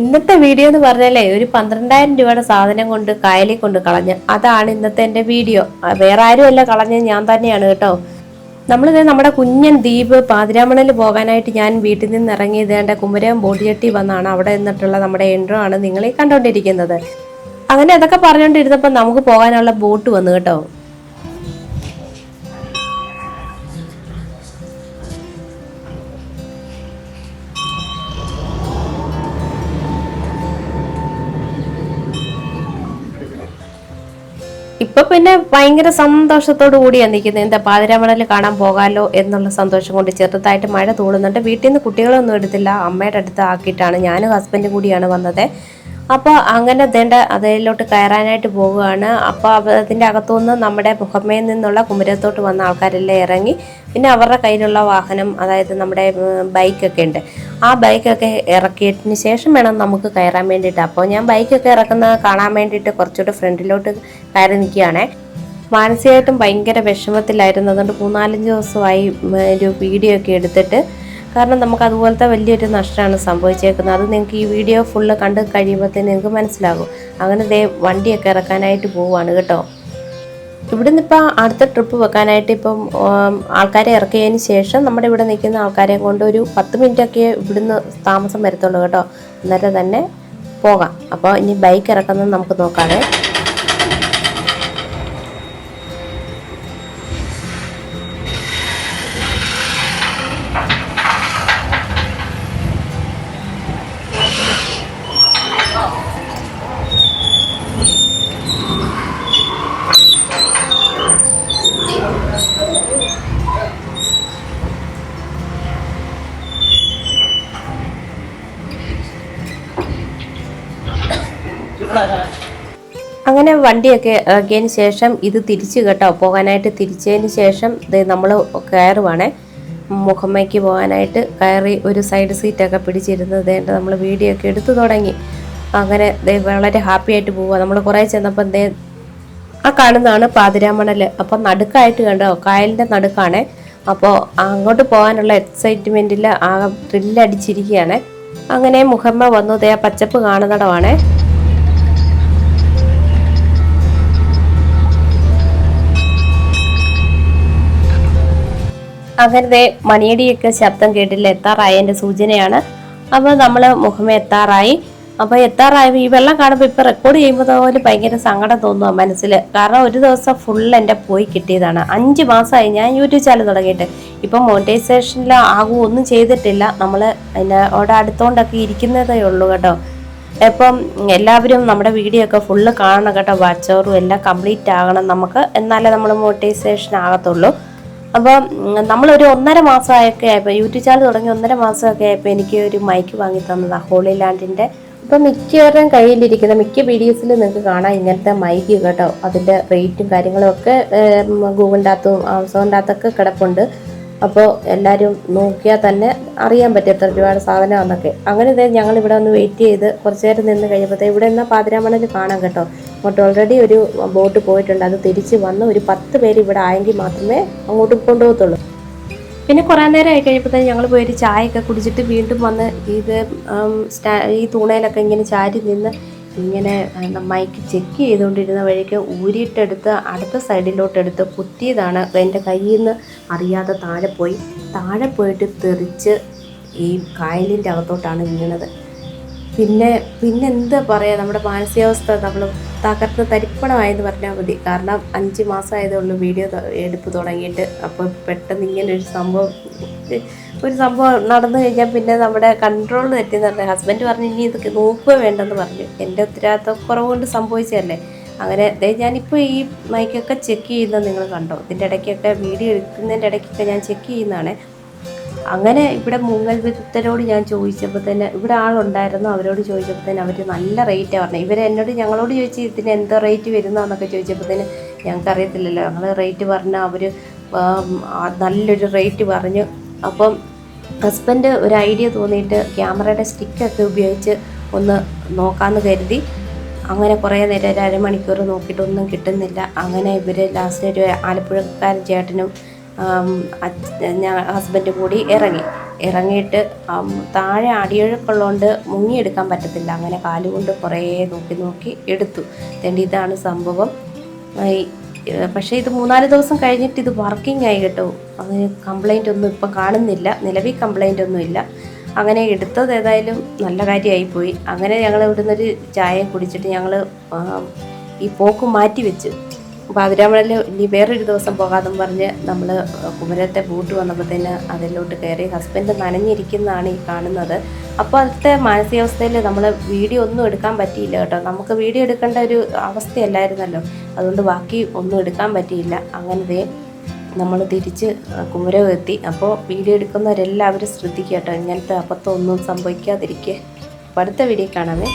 ഇന്നത്തെ വീഡിയോ എന്ന് പറഞ്ഞാലേ ഒരു പന്ത്രണ്ടായിരം രൂപയുടെ സാധനം കൊണ്ട് കായലിൽ കൊണ്ട് കളഞ്ഞ്. അതാണ് ഇന്നത്തെ എന്റെ വീഡിയോ. വേറെ ആരുമല്ല കളഞ്ഞത് ഞാൻ തന്നെയാണ് കേട്ടോ. നമ്മളിത് നമ്മുടെ കുഞ്ഞൻ ദ്വീപ് പാതിരാമണൽ പോകാനായിട്ട് ഞാൻ വീട്ടിൽ നിന്ന് ഇറങ്ങിയത് എന്റെ കുമരകം ബോഡിയട്ടി വന്നാണ്. അവിടെ നിന്നിട്ടുള്ള നമ്മുടെ എൻട്രോ ആണ് നിങ്ങളെ കണ്ടുകൊണ്ടിരിക്കുന്നത് അങ്ങനെ അതൊക്കെ പറഞ്ഞുകൊണ്ടിരുന്നപ്പോൾ നമുക്ക് പോകാനുള്ള ബോട്ട് വന്നു കേട്ടോ. ഇപ്പൊ പിന്നെ ഭയങ്കര സന്തോഷത്തോടു കൂടിയാണ് നിൽക്കുന്നത്. എന്താ പാതിരാമണൽ കാണാൻ പോകാമല്ലോ എന്നുള്ള സന്തോഷം കൊണ്ട് ചെറുതായിട്ട് മഴ തൂളുന്നുണ്ട്. വീട്ടിൽ നിന്ന് കുട്ടികളൊന്നും എടുത്തില്ല. അമ്മയുടെ അടുത്ത് ആക്കിയിട്ടാണ്. ഞാനും ഹസ്ബൻഡും കൂടിയാണ് വന്നത്. അപ്പോൾ അങ്ങനെ ദേണ്ട അതിലോട്ട് കയറാനായിട്ട് പോവുകയാണ്. അപ്പോൾ അതിന്റെ അകത്തുനിന്ന് നമ്മുടെ മുഹമ്മയിൽ നിന്നുള്ള കുമരത്തോട്ട് വന്ന ആൾക്കാരെല്ലാം ഇറങ്ങി. പിന്നെ അവരുടെ കയ്യിലുള്ള വാഹനം അതായത് നമ്മുടെ ബൈക്കൊക്കെ ഉണ്ട്. ആ ബൈക്കൊക്കെ ഇറക്കിയതിന് ശേഷം വേണം നമുക്ക് കയറാൻ വേണ്ടിയിട്ട്. അപ്പോൾ ഞാൻ ബൈക്കൊക്കെ ഇറക്കുന്നത് കാണാൻ വേണ്ടിയിട്ട് കുറച്ചുകൂടെ ഫ്രണ്ടിലോട്ട് കയറി നിൽക്കുകയാണേ. മാനസികമായിട്ടും ഭയങ്കര വിഷമത്തിലായിരുന്നു. അതുകൊണ്ട് മൂന്നാലഞ്ച് ദിവസമായി ഒരു വീഡിയോ ഒക്കെ എടുത്തിട്ട്. കാരണം നമുക്ക് അതുപോലത്തെ വലിയൊരു നഷ്ടമാണ് സംഭവിച്ചേക്കുന്നത്. അത് നിങ്ങൾക്ക് ഈ വീഡിയോ ഫുള്ള് കണ്ട് കഴിയുമ്പോഴത്തേന് നിങ്ങൾക്ക് മനസ്സിലാകും. അങ്ങനെ ദേ വണ്ടിയൊക്കെ ഇറക്കാനായിട്ട് പോവുകയാണ് കേട്ടോ. ഇവിടുന്ന് ഇപ്പോൾ അടുത്ത ട്രിപ്പ് വെക്കാനായിട്ട് ഇപ്പം ആൾക്കാരെ ഇറക്കിയതിന് ശേഷം നമ്മുടെ ഇവിടെ നിൽക്കുന്ന ആൾക്കാരെ കൊണ്ട് ഒരു പത്ത് മിനിറ്റൊക്കെ ഇവിടുന്ന് താമസം വരത്തുള്ളൂ കേട്ടോ. അന്നേരം തന്നെ പോകാം. അപ്പോൾ ഇനി ബൈക്ക് ഇറക്കുന്നത് നമുക്ക് നോക്കാതെ അങ്ങനെ വണ്ടിയൊക്കെ ഇറക്കിയതിന് ശേഷം ഇത് തിരിച്ച് കേട്ടോ. പോകാനായിട്ട് തിരിച്ചതിന് ശേഷം ഇത് നമ്മൾ കയറുവാണേ. മുഖമ്മയ്ക്ക് പോകാനായിട്ട് കയറി ഒരു സൈഡ് സീറ്റൊക്കെ പിടിച്ചിരുന്നത് ദേണ്ട നമ്മൾ വീഡിയോ ഒക്കെ എടുത്തു തുടങ്ങി. അങ്ങനെ വളരെ ഹാപ്പി ആയിട്ട് പോവുക നമ്മൾ കുറേ ചെന്നപ്പോൾ ദേ ആ കാണുന്നതാണ് പാതിരാമണൽ അപ്പോൾ നടുക്കായിട്ട് കണ്ടോ? കായലിന്റെ നടുക്കാണ്. അപ്പോൾ അങ്ങോട്ട് പോകാനുള്ള എക്സൈറ്റ്മെന്റിൽ ആ ത്രില്ലടിച്ചിരിക്കുകയാണ് അങ്ങനെ മുഹമ്മ വന്നു ദേ പച്ചപ്പ് കാണുന്നിടമാണേ. അങ്ങനത്തെ മണിയടിയൊക്കെ ശബ്ദം കേട്ടില്ല. എത്താറായതിന്റെ സൂചനയാണ്. അപ്പോൾ നമ്മൾ മുഖമേ എത്താറായി. അപ്പോൾ എത്താറായപ്പോൾ ഈ വെള്ളം കാണുമ്പോൾ ഇപ്പോൾ റെക്കോർഡ് ചെയ്യുമ്പോൾ പോലെ ഭയങ്കര സങ്കടം തോന്നുക മനസ്സിൽ കാരണം ഒരു ദിവസം ഫുൾ എന്റെ പോയി കിട്ടിയതാണ്. അഞ്ച് മാസമായി ഞാൻ യൂട്യൂബ് ചാനൽ തുടങ്ങിയിട്ട്. ഇപ്പം മോണിറ്റൈസേഷനിൽ ആകും ഒന്നും ചെയ്തിട്ടില്ല. നമ്മൾ അതിനോട് അടുത്തോണ്ടൊക്കെ ഇരിക്കുന്നതേ ഉള്ളൂ കേട്ടോ. ഇപ്പം എല്ലാവരും നമ്മുടെ വീഡിയോ ഒക്കെ ഫുള്ള് കാണണം കേട്ടോ. വാച്ചോറും എല്ലാം കംപ്ലീറ്റ് ആകണം. നമുക്ക് എന്നാലേ നമ്മൾ മോട്ടിവേഷൻ ആകത്തുള്ളൂ. അപ്പോൾ നമ്മളൊരു ഒന്നര മാസമൊക്കെ ആയപ്പോൾ യൂട്യൂബ് ചാനൽ തുടങ്ങി ഒന്നര മാസമൊക്കെ ആയപ്പോൾ എനിക്ക് ഒരു മൈക്ക് വാങ്ങി തന്നതാണ് ഹോളി ലാൻഡിന്റെ ഇപ്പം മിക്കവരുടെയും കയ്യിലിരിക്കുന്ന മിക്ക വീഡിയോസിൽ നിങ്ങൾക്ക് കാണാം ഇങ്ങനത്തെ മൈക്ക് കേട്ടോ. അതിന്റെ റേറ്റും കാര്യങ്ങളും ഒക്കെ ഗൂഗിളിന്റെ അകത്തും ആമസോണിന്റെ അകത്തൊക്കെ കിടപ്പുണ്ട്. അപ്പോൾ എല്ലാവരും നോക്കിയാൽ തന്നെ അറിയാൻ പറ്റും എത്ര രൂപയുടെ സാധനമാണെന്നൊക്കെ അങ്ങനെ ഇതേ ഞങ്ങൾ ഇവിടെ ഒന്ന് വെയിറ്റ് ചെയ്ത് കുറച്ച് നേരം നിന്ന് കഴിഞ്ഞപ്പോൾ ഇവിടെ നിന്നാൽ പാതിരാമണൽ കാണാം കേട്ടോ. അങ്ങോട്ട് ഓൾറെഡി ഒരു ബോട്ട് പോയിട്ടുണ്ട്. അത് തിരിച്ച് വന്ന് ഒരു പത്ത് പേര് ഇവിടെ ആയെങ്കിൽ മാത്രമേ അങ്ങോട്ട് കൊണ്ടുപോകത്തുള്ളൂ. പിന്നെ കുറേ നേരം ആയി കഴിയുമ്പോഴത്തേക്ക് ഞങ്ങൾ പോയിട്ട് ചായയൊക്കെ കുടിച്ചിട്ട് വീണ്ടും വന്ന് ഇത് ഈ തൂണയിലൊക്കെ ഇങ്ങനെ ചാരി നിന്ന് ഇങ്ങനെ മൈക്ക് ചെക്ക് ചെയ്തുകൊണ്ടിരുന്ന വഴിക്ക് ഊരിയിട്ടെടുത്ത് അടുത്ത സൈഡിലോട്ടെടുത്ത് കുത്തിയതാണ്. എന്റെ കയ്യിൽ നിന്ന് അറിയാതെ താഴെ പോയി. താഴെ പോയിട്ട് തെറിച്ച് ഈ കായലിന്റെ അകത്തോട്ടാണ് വീണത്. പിന്നെ പിന്നെ എന്താ പറയുക നമ്മുടെ മാനസികാവസ്ഥ നമ്മൾ തകർന്ന് തരിപ്പണമായെന്ന് പറഞ്ഞാൽ മതി. കാരണം അഞ്ച് മാസമായതേ ഉള്ളൂ വീഡിയോ എടുപ്പ് തുടങ്ങിയിട്ട്. അപ്പോൾ പെട്ടെന്ന് ഇങ്ങനെ ഒരു സംഭവം ഒരു സംഭവം നടന്നു കഴിഞ്ഞാൽ പിന്നെ നമ്മുടെ കൺട്രോൾ തെറ്റിയെന്ന് പറഞ്ഞു ഹസ്ബൻഡ് പറഞ്ഞു ഇനി ഇതൊക്കെ നോക്കുക വേണ്ടെന്ന് പറഞ്ഞു. എന്റെ ഉത്തരവാദിത്വ കുറവുകൊണ്ട് സംഭവിച്ചതല്ലേ. അങ്ങനെ ഞാനിപ്പോൾ ഈ മൈക്കൊക്കെ ചെക്ക് ചെയ്യുന്നത് നിങ്ങൾ കണ്ടോ? ഇതിന്റെ ഇടയ്ക്കൊക്കെ വീഡിയോ എടുക്കുന്നതിന്റെ ഇടയ്ക്കൊക്കെ ഞാൻ ചെക്ക് ചെയ്യുന്നതാണ്. അങ്ങനെ ഇവിടെ മൂങ്ങൽ വിദഗ്ധരോട് ഞാൻ ചോദിച്ചപ്പോൾ തന്നെ ഇവിടെ ആളുണ്ടായിരുന്നു അവരോട് ചോദിച്ചപ്പോൾ തന്നെ അവർ നല്ല റേറ്റാണ് പറഞ്ഞത് ഇവർ എന്നോട് ഞങ്ങളോട് ചോദിച്ച് ഇതിന് എന്തോ റേറ്റ് വരുന്നതെന്നൊക്കെ ചോദിച്ചപ്പോൾ തന്നെ ഞങ്ങൾക്ക് അറിയത്തില്ലല്ലോ ഞങ്ങൾ റേറ്റ് പറഞ്ഞാൽ അവർ നല്ലൊരു റേറ്റ് പറഞ്ഞു. അപ്പം ഹസ്ബൻഡ് ഒരു ഐഡിയ തോന്നിയിട്ട് ക്യാമറയുടെ സ്റ്റിക്കൊക്കെ ഉപയോഗിച്ച് ഒന്ന് നോക്കാമെന്ന് കരുതി. അങ്ങനെ കുറേ നേരം ഒരു അരമണിക്കൂർ നോക്കിയിട്ടൊന്നും കിട്ടുന്നില്ല. അങ്ങനെ ഇവർ ലാസ്റ്റ് ഒരു ആലപ്പുഴക്കാരൻ ചേട്ടനും ഞാൻ ഹസ്ബൻഡ് കൂടി ഇറങ്ങി. ഇറങ്ങിയിട്ട് താഴെ അടിയൊഴുക്കുള്ളതുകൊണ്ട് മുങ്ങിയെടുക്കാൻ പറ്റത്തില്ല. അങ്ങനെ കാലുകൊണ്ട് കുറേ നോക്കി നോക്കി എടുത്തു. തേണ്ടി ഇതാണ് സംഭവം. പക്ഷേ ഇത് മൂന്നാൽ ദിവസം കഴിഞ്ഞിട്ട് ഇത് വർക്കിംഗ് ആയി കേട്ടോ. അത് കംപ്ലൈന്റ് ഒന്നും ഇപ്പം കാണുന്നില്ല. നിലവിൽ കംപ്ലൈന്റ് ഒന്നുമില്ല അങ്ങനെ എടുത്തത് ഏതായാലും നല്ല കാര്യമായിപ്പോയി അങ്ങനെ ഞങ്ങൾ ഇവിടുന്ന് ഒരു ചായ കുടിച്ചിട്ട് ഞങ്ങൾ ഈ പോക്ക് മാറ്റി വെച്ചു അപ്പോൾ അതിരാമണൽ ഇനി വേറൊരു ദിവസം പോകാമെന്നും പറഞ്ഞ് നമ്മൾ കുമരത്തെ ബൂട്ട് വന്നപ്പോഴത്തേന് അതിലോട്ട് കയറി ഹസ്ബൻഡ് നനഞ്ഞിരിക്കുന്നതാണ് ഈ കാണുന്നത്. അപ്പോൾ അതിലത്തെ മാനസികാവസ്ഥയിൽ നമ്മൾ വീഡിയോ ഒന്നും എടുക്കാൻ പറ്റിയില്ല കേട്ടോ. നമുക്ക് വീഡിയോ എടുക്കേണ്ട ഒരു അവസ്ഥയല്ലായിരുന്നല്ലോ. അതുകൊണ്ട് ബാക്കി ഒന്നും എടുക്കാൻ പറ്റിയില്ല. അങ്ങനത്തെ നമ്മൾ തിരിച്ച് കുമരം എത്തി. അപ്പോൾ വീഡിയോ എടുക്കുന്നവരെല്ലാവരും ശ്രദ്ധിക്കുക കേട്ടോ. ഇങ്ങനത്തെ അപ്പത്തൊന്നും സംഭവിക്കാതിരിക്കുക അപ്പോൾ അടുത്ത വീഡിയോ കാണാമേ.